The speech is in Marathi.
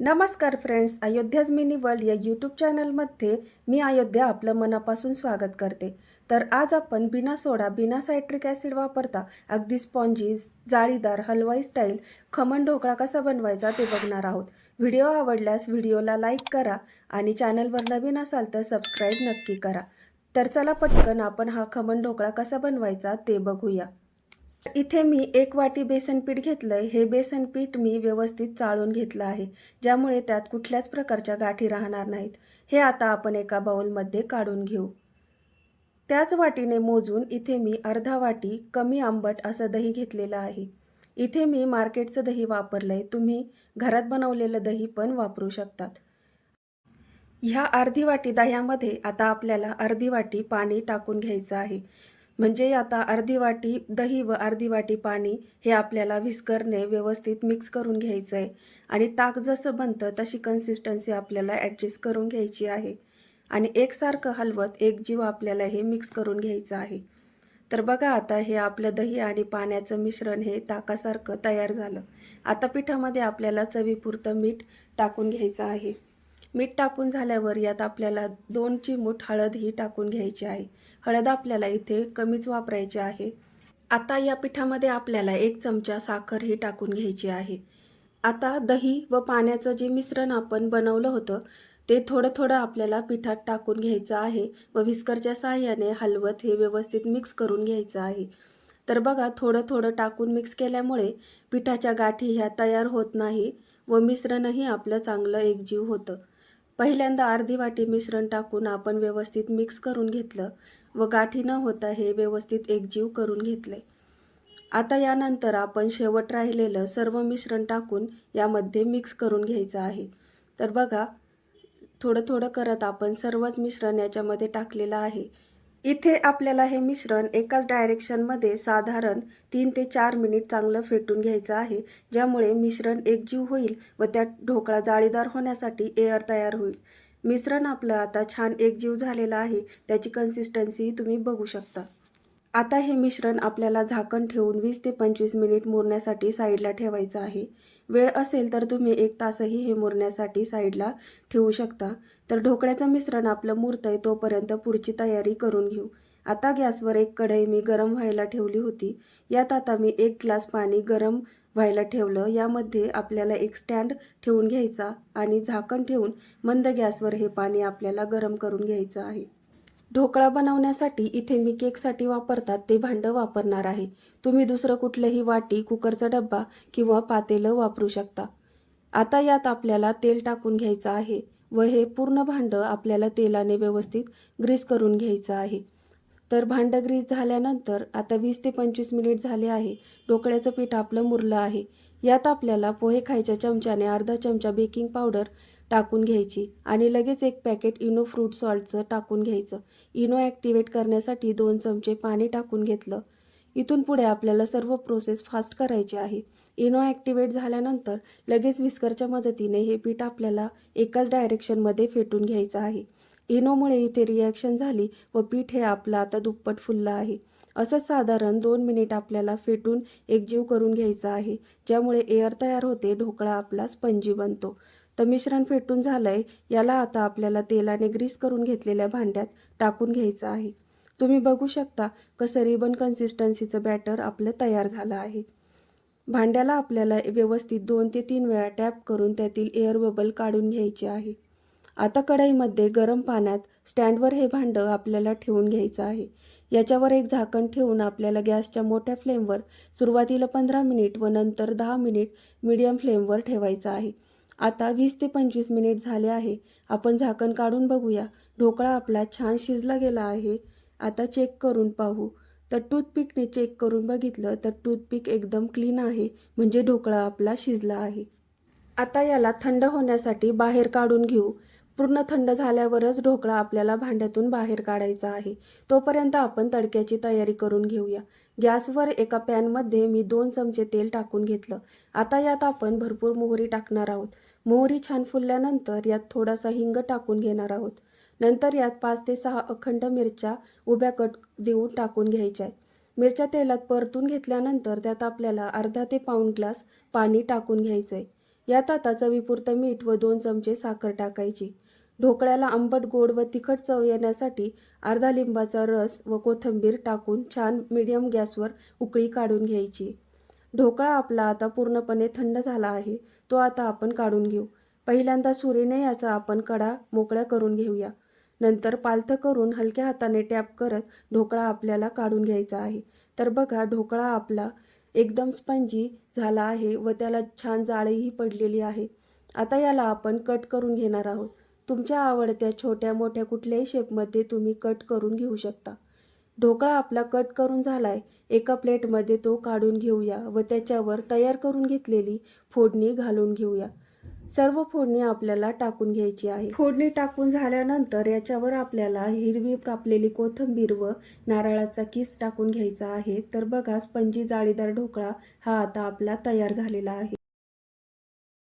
नमस्कार फ्रेंड्स अयोध्याज मिनी वर्ल्ड या यूट्यूब चॅनलमध्ये मी अयोध्या आपलं मनापासून स्वागत करते. तर आज आपण बिना सोडा बिना सायट्रिक ॲसिड वापरता अगदी स्पॉन्जी जाळीदार हलवाई स्टाईल खमण ढोकळा कसा बनवायचा ते बघणार आहोत. व्हिडिओ आवडल्यास व्हिडिओला लाईक करा आणि चॅनलवर नवीन असाल तर सबस्क्राईब नक्की करा. तर चला पटकन आपण हा खमण ढोकळा कसा बनवायचा ते बघूया. इथे मी एक वाटी बेसनपीठ घेतलंय. हे बेसनपीठ मी व्यवस्थित चाळून घेतलं आहे ज्यामुळे त्यात कुठल्याच प्रकारच्या गाठी राहणार नाहीत. हे आता आपण एका बाउलमध्ये काढून घेऊ. त्याच वाटीने मोजून इथे मी अर्धा वाटी कमी आंबट असं दही घेतलेलं आहे. इथे मी मार्केटचं दही वापरलंय. तुम्ही घरात बनवलेलं दही पण वापरू शकतात. ह्या अर्धी वाटी दह्यामध्ये आता आपल्याला अर्धी वाटी पाणी टाकून घ्यायचं आहे. म्हणजे आता अर्धी वाटी दही व अर्धी वाटी पाणी हे आपल्याला विस्करने व्यवस्थित मिक्स करून घ्यायचं आहे आणि ताक जसं बनतं तशी कन्सिस्टन्सी आपल्याला ॲडजस्ट करून घ्यायची आहे. आणि एकसारखं हलवत एक जीव आपल्याला हे मिक्स करून घ्यायचं आहे. तर बघा आता हे आपलं दही आणि पाण्याचं मिश्रण हे ताकासारखं तयार झालं. आता पिठामध्ये आपल्याला चवीपुरतं मीठ टाकून घ्यायचं आहे. मीठ टाकून झाल्यावर यात आपल्याला दोन चिमूट हळद ही टाकून घ्यायची आहे. हळद आपल्याला इथे कमीच वापरायची आहे. आता या पिठामध्ये आपल्याला एक चमचा साखर ही टाकून घ्यायची आहे. आता दही व पाण्याचं जे मिश्रण आपण बनवलं होतं ते थोडं थोडं आपल्याला पिठात टाकून घ्यायचं आहे व विस्करच्या साहाय्याने हलवत हे व्यवस्थित मिक्स करून घ्यायचं आहे. तर बघा थोडं थोडं टाकून मिक्स केल्यामुळे पिठाच्या गाठी ह्या तयार होत नाही व मिश्रणही आपलं चांगलं एकजीव होतं. पहिल्यांदा अर्धी वाटी मिश्रण टाकून आपण व्यवस्थित मिक्स करून घेतलं व गाठी न होता हे व्यवस्थित एकजीव करून घेतले. आता यानंतर आपण शेवट राहिलेलं सर्व मिश्रण टाकून यामध्ये मिक्स करून घ्यायचं आहे. तर बघा थोडं थोडं करत आपण सर्वच मिश्रण याच्यामध्ये टाकलेलं आहे. इथे आपल्याला हे मिश्रण एकाच डायरेक्शनमध्ये साधारण तीन ते चार मिनिट चांगलं फेटून घ्यायचं आहे ज्यामुळे मिश्रण एकजीव होईल व त्यात ढोकळा जाळीदार होण्यासाठी एअर तयार होईल. मिश्रण आपलं आता छान एकजीव झालेलं आहे त्याची कन्सिस्टन्सी तुम्ही बघू शकता. आता हे मिश्रण आपल्याला झाकण ठेवून वीस ते पंचवीस मिनिट मुरण्यासाठी साईडला ठेवायचं आहे. वेळ असेल तर तुम्ही एक तासही हे मुरण्यासाठी साईडला ठेवू शकता. तर ढोकळ्याचं मिश्रण आपलं मुरतंय तोपर्यंत पुढची तयारी करून घेऊ. आता गॅसवर एक कढई मी गरम व्हायला ठेवली होती. यात आता मी एक ग्लास पाणी गरम व्हायला ठेवलं. यामध्ये आपल्याला एक स्टँड ठेवून घ्यायचा आणि झाकण ठेवून मंद गॅसवर हे पाणी आपल्याला गरम करून घ्यायचं आहे. ढोकळा बनवण्यासाठी इथे मी केकसाठी वापरतात ते भांडं वापरणार आहे. तुम्ही दुसरं कुठलंही वाटी कुकरचा डब्बा किंवा पातेलं वापरू शकता. आता यात आपल्याला तेल टाकून घ्यायचं आहे व हे पूर्ण भांडं आपल्याला तेलाने व्यवस्थित ग्रीस करून घ्यायचं आहे. तर भांडं ग्रीस झाल्यानंतर आता वीस ते पंचवीस मिनिट झाले आहे. ढोकळ्याचं पीठ आपलं मुरलं आहे. यात आपल्याला पोहे खायच्या चमच्याने अर्धा चमचा बेकिंग पावडर टाकून घ्यायची आणि लगेच एक पॅकेट इनो फ्रूट सॉल्टचं टाकून घ्यायचं. इनो ॲक्टिवेट करण्यासाठी दोन चमचे पाणी टाकून घेतलं. इथून पुढे आपल्याला सर्व प्रोसेस फास्ट करायची आहे. इनो ॲक्टिवेट झाल्यानंतर लगेच विस्करच्या मदतीने हे पीठ आपल्याला एकाच डायरेक्शनमध्ये फेटून घ्यायचं आहे. इनोमुळे इथे रिॲक्शन झाली व पीठ हे आपलं आता दुप्पट फुललं आहे. असंच साधारण दोन मिनिट आपल्याला फेटून एकजीव करून घ्यायचं आहे. ज्यामुळे एअर तयार होते ढोकळा आपला स्पंजी बनतो. तर मिश्रण फेटून झालं आहे याला आता आपल्याला तेलाने ग्रीस करून घेतलेल्या भांड्यात टाकून घ्यायचं आहे. तुम्ही बघू शकता कसं रिबन कन्सिस्टन्सीचं बॅटर आपलं तयार झालं आहे. भांड्याला आपल्याला व्यवस्थित दोन ते तीन वेळा टॅप करून त्यातील एअर बबल काढून घ्यायचे आहे. आता कढईमध्ये गरम पाण्यात स्टँडवर हे भांडं आपल्याला ठेवून घ्यायचं आहे. याच्यावर एक झाकण ठेवून आपल्याला गॅसच्या मोठ्या फ्लेमवर सुरुवातीला पंधरा मिनिट व नंतर दहा मिनिट मीडियम फ्लेमवर ठेवायचं आहे. आता वीस ते पंचवीस मिनिट झाले आहे. आपण झाकण काढून बघूया. ढोकळा आपला छान शिजला गेला आहे. आता चेक करून पाहू. तर टूथपिकने चेक करून बघितलं तर टूथपिक एकदम क्लीन आहे. म्हणजे ढोकळा आपला शिजला आहे. आता याला थंड होण्यासाठी बाहेर काढून घेऊ. पूर्ण थंड झाल्यावरच ढोकळा आपल्याला भांड्यातून बाहेर काढायचा आहे. तोपर्यंत आपण तडक्याची तयारी करून घेऊया. गॅसवर एका पॅनमध्ये मी दोन चमचे तेल टाकून घेतलं. आता यात आपण भरपूर मोहरी टाकणार आहोत. मोहरी छान फुलल्यानंतर यात थोडासा हिंग टाकून घेणार आहोत. नंतर यात पाच ते सहा अखंड मिरच्या उभ्या कट देऊन टाकून घ्यायच्या आहे मिरच्या तेलात परतून घेतल्यानंतर त्यात आपल्याला अर्धा ते पाऊण ग्लास पाणी टाकून घ्यायचं आहे यात आता चवीपुरतं मीठ व दोन चमचे साखर टाकायची. ढोकळ्याला आंबट गोड व तिखट चव येण्यासाठी अर्धा लिंबाचा रस व कोथिंबीर टाकून छान मीडियम गॅसवर उकळी काढून घ्यायची. ढोकळा आपला आता पूर्णपणे थंड झाला आहे तो आता आपण काढून घेऊ. पहिल्यांदा सुरीने याचा आपण कडा मोकळ्या करून घेऊया. नंतर पालथं करून हलक्या हाताने टॅप करत ढोकळा आपल्याला काढून घ्यायचा आहे. तर बघा ढोकळा आपला एकदम स्पंजी झाला आहे व त्याला छान जाळीही पडलेली आहे. आता याला आपण कट करून घेणार आहोत. तुमच्या आवडत्या छोट्या मोठ्या कुठल्याही शेपमध्ये तुम्ही कट करून घेऊ शकता. ढोकळा आपला कट करून झालाय एका प्लेटमध्ये तो काढून घेऊया व त्याच्यावर तयार करून घेतलेली फोडणी घालून घेऊया. सर्व फोडणी आपल्याला टाकून घ्यायची आहे. फोडणी टाकून झाल्यानंतर याच्यावर आपल्याला हिरवी कापलेली कोथिंबीर व नारळाचा किस टाकून घ्यायचा आहे. तर बघा स्पंजी जाळीदार ढोकळा हा आता आपला तयार झालेला आहे.